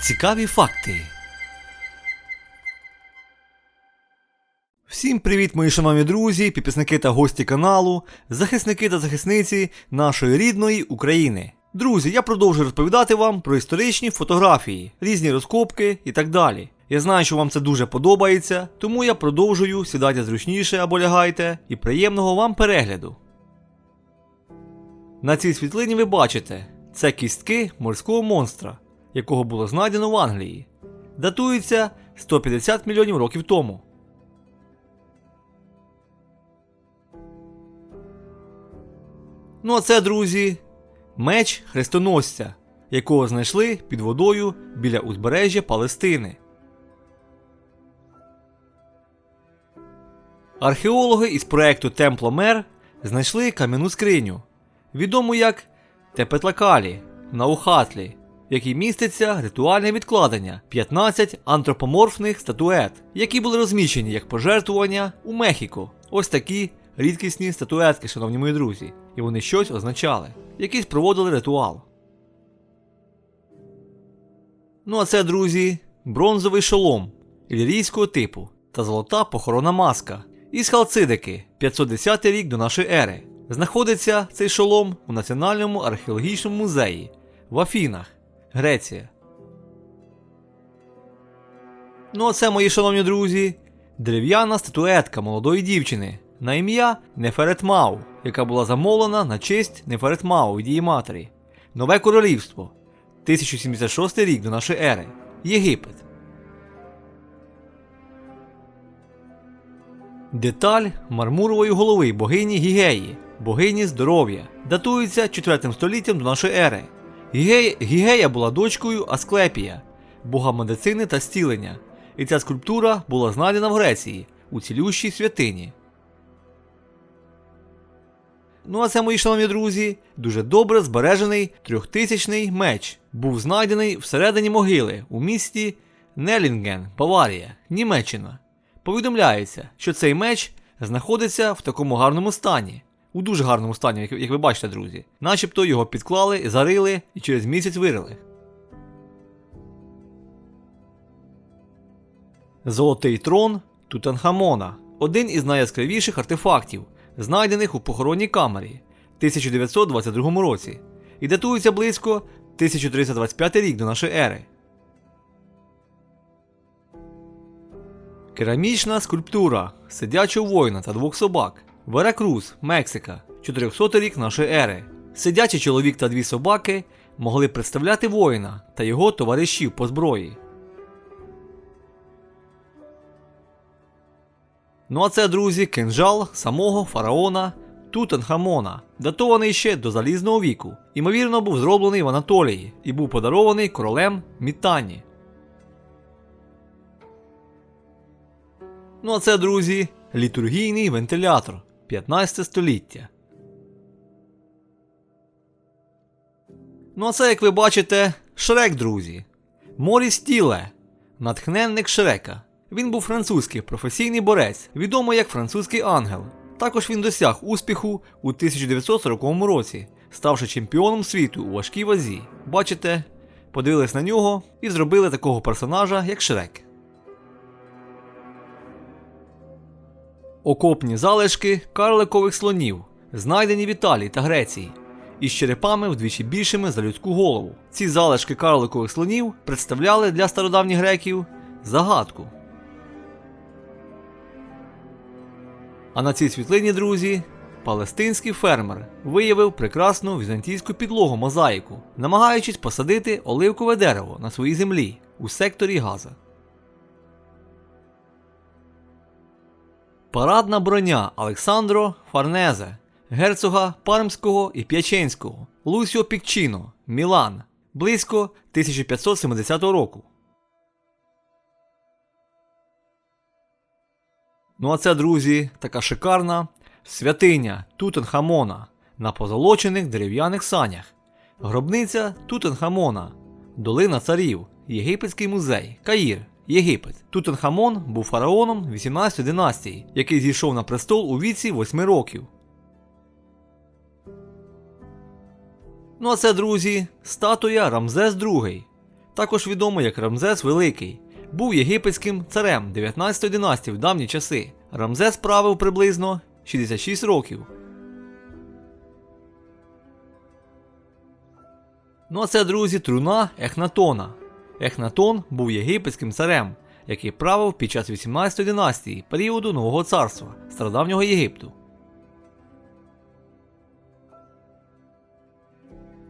Цікаві факти. Всім привіт, мої шановні друзі, підписники та гості каналу, захисники та захисниці нашої рідної України. Друзі, я продовжую розповідати вам про історичні фотографії, різні розкопки і так далі. Я знаю, що вам це дуже подобається, тому я продовжую сідайте зручніше або лягайте і приємного вам перегляду. На цій світлині ви бачите, це кістки морського монстра, якого було знайдено в Англії. Датується 150 мільйонів років тому. Ну а це, друзі, меч хрестоносця, якого знайшли під водою біля узбережжя Палестини. Археологи із проекту Темпломер знайшли кам'яну скриню, відому як Тепетлакалі на Ухатлі, якій міститься ритуальне відкладення 15 антропоморфних статует, які були розміщені як пожертвування у Мехіко. Ось такі рідкісні статуетки, шановні мої друзі, і вони щось означали, якийсь проводили ритуал. Ну а це, друзі, бронзовий шолом ілірійського типу та золота похоронна маска із Халцидики 510 рік до нашої ери. Знаходиться цей шолом у Національному археологічному музеї в Афінах, Греція. Ну а це, мої шановні друзі, дерев'яна статуетка молодої дівчини на ім'я Неферетмау, яка була замовлена на честь Неферетмау від її матері. Нове королівство 1076 рік до нашої ери. Єгипет. Деталь мармурової голови богині Гігеї, богині здоров'я, датується 4 століттям до нашої ери. Гігея, була дочкою Асклепія, бога медицини та зцілення, і ця скульптура була знайдена в Греції у цілющій святині. Ну а це, мої шановні друзі, дуже добре збережений трьохтисячний меч. Був знайдений всередині могили у місті Нелінген, Баварія, Німеччина. Повідомляється, що цей меч знаходиться в такому гарному стані, у дуже гарному стані, як, як ви бачите, друзі. Начебто його підклали, зарили і через місяць вирили. Золотий трон Тутанхамона один із найяскравіших артефактів, знайдених у похоронній камері 1922 році, і датується близько 1325 рік до нашої ери. Керамічна скульптура сидячого воїна та двох собак. Веракрус, Мексика, 400 рік нашої ери. Сидячий чоловік та дві собаки могли представляти воїна та його товаришів по зброї. Ну а це, друзі, кинжал самого фараона Тутанхамона, датований ще до залізного віку. Імовірно, був зроблений в Анатолії і був подарований королем Мітані. Ну а це, друзі, літургійний вентилятор 15 століття. Ну а це, як ви бачите, Шрек, друзі. Моріс Тіле, натхненник Шрека. Він був французький професійний борець, відомий як французький ангел. Також він досяг успіху у 1940 році, ставши чемпіоном світу у важкій вазі. Бачите, подивились на нього і зробили такого персонажа, як Шрек. Окопні залишки карликових слонів, знайдені в Італії та Греції, із черепами вдвічі більшими за людську голову. Ці залишки карликових слонів представляли для стародавніх греків загадку. А на цій світлині, друзі, палестинський фермер виявив прекрасну візантійську підлогу мозаїку, намагаючись посадити оливкове дерево на своїй землі у секторі Газа. Парадна броня Олександро Фарнезе, герцога Пармського і П'яченського, Лусіо Пікчіно, Мілан, близько 1570 року. Ну а це, друзі, така шикарна святиня Тутенхамона на позолочених дерев'яних санях, гробниця Тутенхамона, долина царів, Єгипетський музей, Каїр, Єгипет. Тутенхамон був фараоном 18 династії, який зійшов на престол у віці 8 років. Ну а це, друзі, статуя Рамзес II також відомо як Рамзес Великий, був єгипетським царем 19 династії в давні часи. Рамзес правив приблизно 66 років. Ну а це, друзі, труна Ехнатона. Ехнатон був єгипетським царем, який правив під час 18 династії періоду Нового царства стародавнього Єгипту.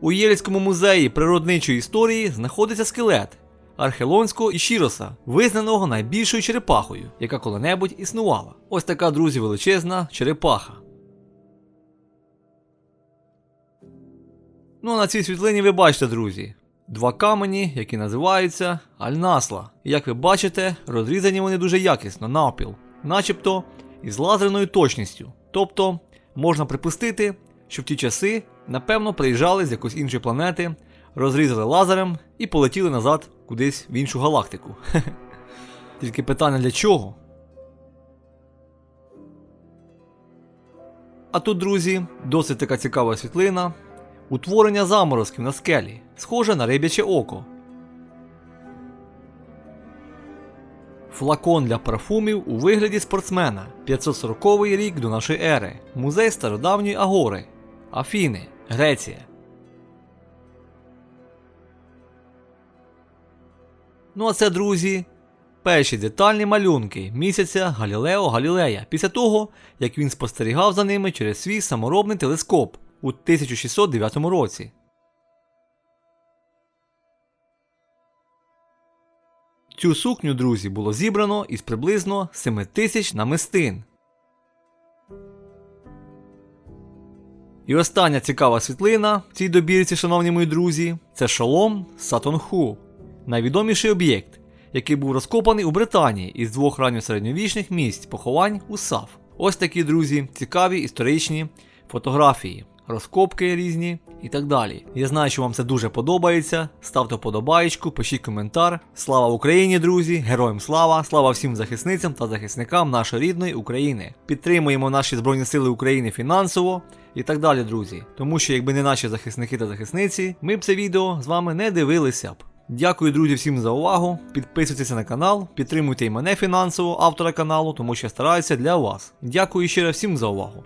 У Єльському музеї природничої історії знаходиться скелет архелонського Ішіроса, визнаного найбільшою черепахою, яка коли-небудь існувала. Ось така, друзі, величезна черепаха. Ну а на цій світлині ви бачите, друзі, два камені, які називаються Аль-Насла. І як ви бачите, розрізані вони дуже якісно навпіл, начебто із лазерною точністю. Тобто можна припустити, що в ті часи, напевно, приїжджали з якоїсь іншої планети, розрізали лазером і полетіли назад кудись в іншу галактику. Тільки питання для чого? А тут, друзі, досить така цікава світлина. Утворення заморозків на скелі, схоже на рибяче око. Флакон для парфумів у вигляді спортсмена 540 рік до нашої ери. Музей стародавньої Агори. Афіни, Греція. Ну а це, друзі, перші детальні малюнки місяця Галілео Галілея після того, як він спостерігав за ними через свій саморобний телескоп у 1609 році. Цю сукню, друзі, було зібрано із приблизно 7 тисяч намистин. І остання цікава світлина в цій добірці, шановні мої друзі, це шолом Сатонху, найвідоміший об'єкт, який був розкопаний у Британії із двох ранньосередньовічних місць поховань у САФ. Ось такі, друзі, цікаві історичні фотографії, розкопки різні і так далі. Я знаю, що вам це дуже подобається. Ставте вподобаєчку, пишіть коментар. Слава Україні, друзі! Героям слава! Слава всім захисницям та захисникам нашої рідної України. Підтримуємо наші Збройні Сили України фінансово і так далі, друзі. Тому що якби не наші захисники та захисниці, ми б це відео з вами не дивилися б. Дякую, друзі, всім за увагу. Підписуйтесь на канал, підтримуйте і мене фінансово, автора каналу, тому що я стараюся для вас. Дякую ще раз всім за увагу.